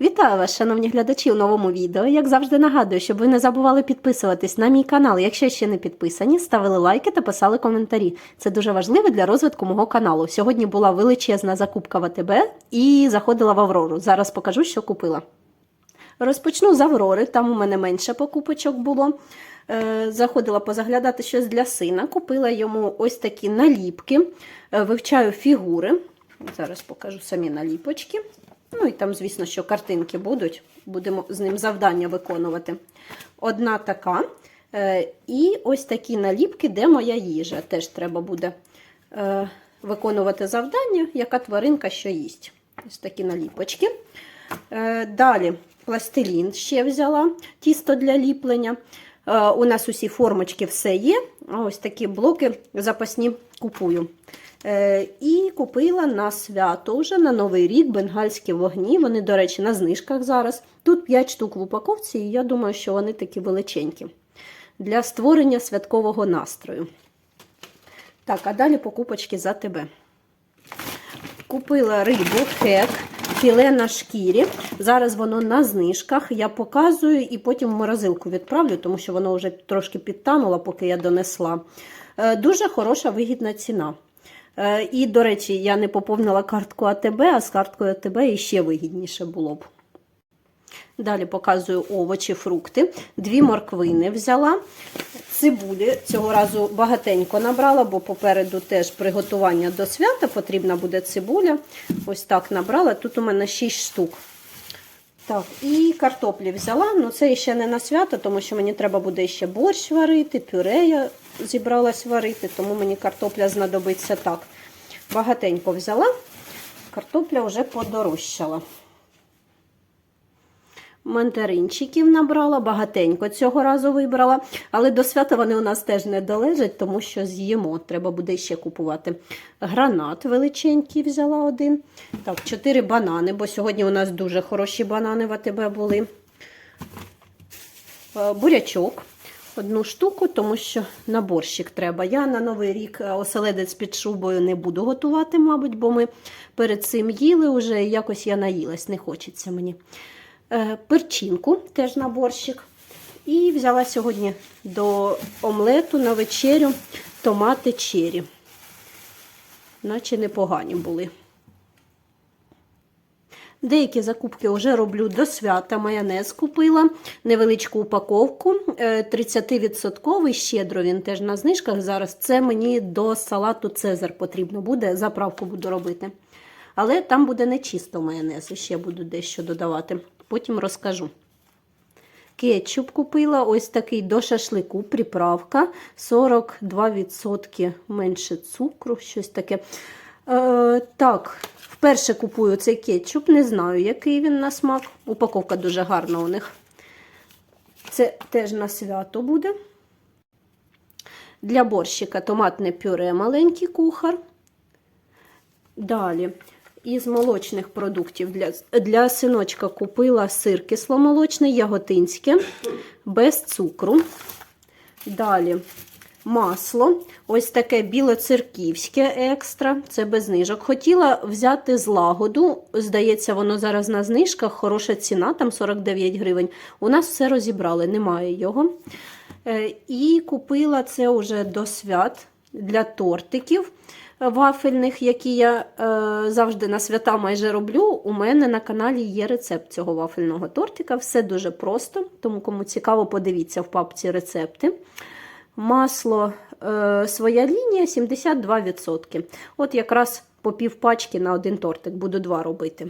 Вітаю вас, шановні глядачі, у новому відео. Як завжди нагадую, щоб ви не забували підписуватись на мій канал. Якщо ще не підписані, ставили лайки та писали коментарі. Це дуже важливо для розвитку мого каналу. Сьогодні була величезна закупка в АТБ і заходила в Аврору. Зараз покажу, що купила. Розпочну з Аврори, там у мене менше покупочок було. Е, Заходила позаглядати щось для сина. Купила йому ось такі наліпки, Е, вивчаю фігури. Зараз покажу самі наліпочки. Ну і там, звісно, що картинки будуть. Будемо з ним завдання виконувати. Одна така. Е, І ось такі наліпки, де моя їжа. Теж треба буде е, виконувати завдання, яка тваринка що їсть. Ось такі наліпочки. Е, Далі пластилін ще взяла, тісто для ліплення. У нас усі формочки все є. Ось такі блоки запасні купую. Е, І купила на свято вже на Новий рік бенгальські вогні. Вони, до речі, на знижках зараз. Тут 5 штук в упаковці, і я думаю, що вони такі величенькі для створення святкового настрою. Так, а далі покупочки за тебе. Купила рибу, хек, філе на шкірі. Зараз воно на знижках. Я показую і потім в морозилку відправлю, тому що воно вже трошки підтануло, поки я донесла. Е, Дуже хороша вигідна ціна. Е, І, до речі, я не поповнила картку АТБ, а з карткою АТБ іще вигідніше було б. Далі показую овочі, фрукти. Дві морквини взяла. Цибулі цього разу багатенько набрала, бо попереду теж приготування до свята потрібна буде цибуля. Ось так набрала. Тут у мене 6 штук. Так, і картоплі взяла. Ну це ще не на свято, тому що мені треба буде ще борщ варити, пюре я зібралась варити, тому мені картопля знадобиться так. Багатенько взяла. Картопля вже подорожчала. Мандаринчиків набрала, багатенько цього разу вибрала. Але до свята вони у нас теж не долежать, тому що з'їмо. Треба буде ще купувати. Гранат величенький взяла один. Так, чотири банани, бо сьогодні у нас дуже хороші банани в АТБ були. Е, Бурячок. Одну штуку, тому що на борщик треба. Я на Новий рік е, оселедець під шубою не буду готувати, мабуть, бо ми перед цим їли вже і якось я наїлась, не хочеться мені. Е, перчинку теж на борщик. І взяла сьогодні до омлету на вечерю томати чері. Наче непогані були. Деякі закупки вже роблю до свята. Майонез купила, невеличку упаковку. е, 30% щедро він теж на знижках. Зараз це мені до салату Цезар потрібно буде. Заправку буду робити. Але там буде не чисто майонез, ще буду дещо додавати. Потім розкажу. Кетчуп купила, ось такий до шашлику, приправка, 42% менше цукру, щось таке. Е, так, вперше купую цей кетчуп, не знаю, який він на смак. Упаковка дуже гарна у них. Це теж на свято буде. Для борщика томатне пюре, маленький кухар. Далі. Із молочних продуктів для, для синочка купила сир кисломолочний, яготинське, без цукру. Далі масло. Ось таке білоцерківське екстра, це без знижок. Хотіла взяти з лагоду. Здається, воно зараз на знижках, хороша ціна, там 49 гривень. У нас все розібрали, немає його. Е, І купила це вже до свят для тортиків вафельних, які я е, завжди на свята майже роблю. У мене на каналі є рецепт цього вафельного тортика. Все дуже просто, тому кому цікаво, подивіться в папці рецепти. Масло е, своя лінія 72%. От якраз по пів пачки на один тортик, буду два робити.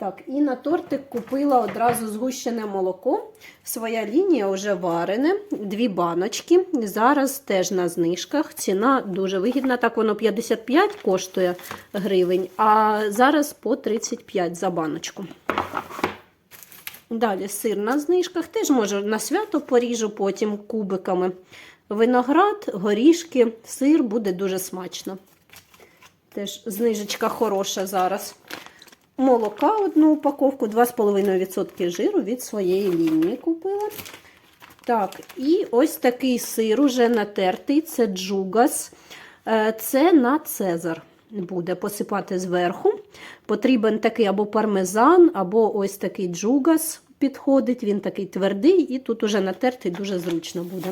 Так, і на тортик купила одразу згущене молоко. Своя лінія вже варене, дві баночки. Зараз теж на знижках. Ціна дуже вигідна. Так, воно 55 коштує гривень, а зараз по 35 за баночку. Далі сир на знижках. Теж можу на свято поріжу потім кубиками. Виноград, горішки, сир буде дуже смачно. Теж знижечка хороша зараз молока одну упаковку, 2,5% жиру від своєї лінії купила. Так, і ось такий сир уже натертий, це джугас. Е, Це на Цезар. буде посипати зверху. Потрібен такий або пармезан, або ось такий джугас підходить. Він такий твердий, і тут уже натертий дуже зручно буде.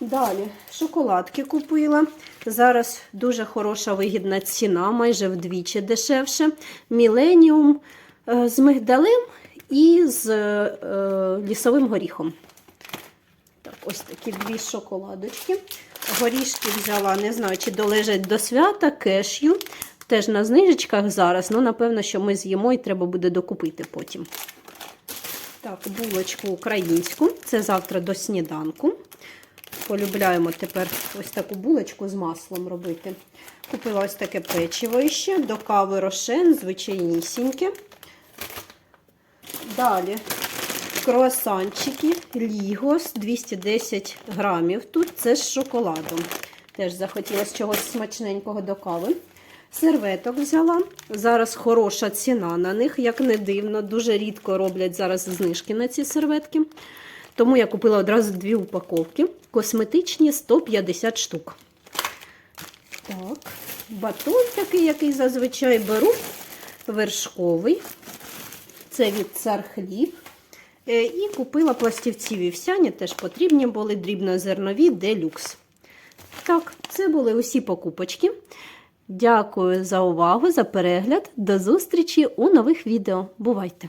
Далі шоколадки купила. Зараз дуже хороша вигідна ціна, майже вдвічі дешевше. Міленіум е, з мигдалем і з е, лісовим горіхом. Так, ось такі дві шоколадочки. Горішки взяла, не знаю, чи долежать до свята, кешю. Теж на знижечках зараз. Ну, напевно, що ми з'їмо і треба буде докупити потім. Так, булочку українську. Це завтра до сніданку. Полюбляємо тепер ось таку булочку з маслом робити. Купила ось таке печиво ще, до кави рошен, звичайнісіньке. Далі круасанчики Лігос 210 грамів. Тут це з шоколадом. Теж захотілося чогось смачненького до кави. Серветок взяла. Зараз хороша ціна на них, як не дивно. Дуже рідко роблять зараз знижки на ці серветки. Тому я купила одразу дві упаковки. Косметичні 150 штук. Так, батон такий, який зазвичай беру. Вершковий. Це від цар хліб. Е, І купила пластівці вівсяні, теж потрібні були дрібнозернові делюкс. Так, це були усі покупочки. Дякую за увагу, за перегляд. До зустрічі у нових відео. Бувайте!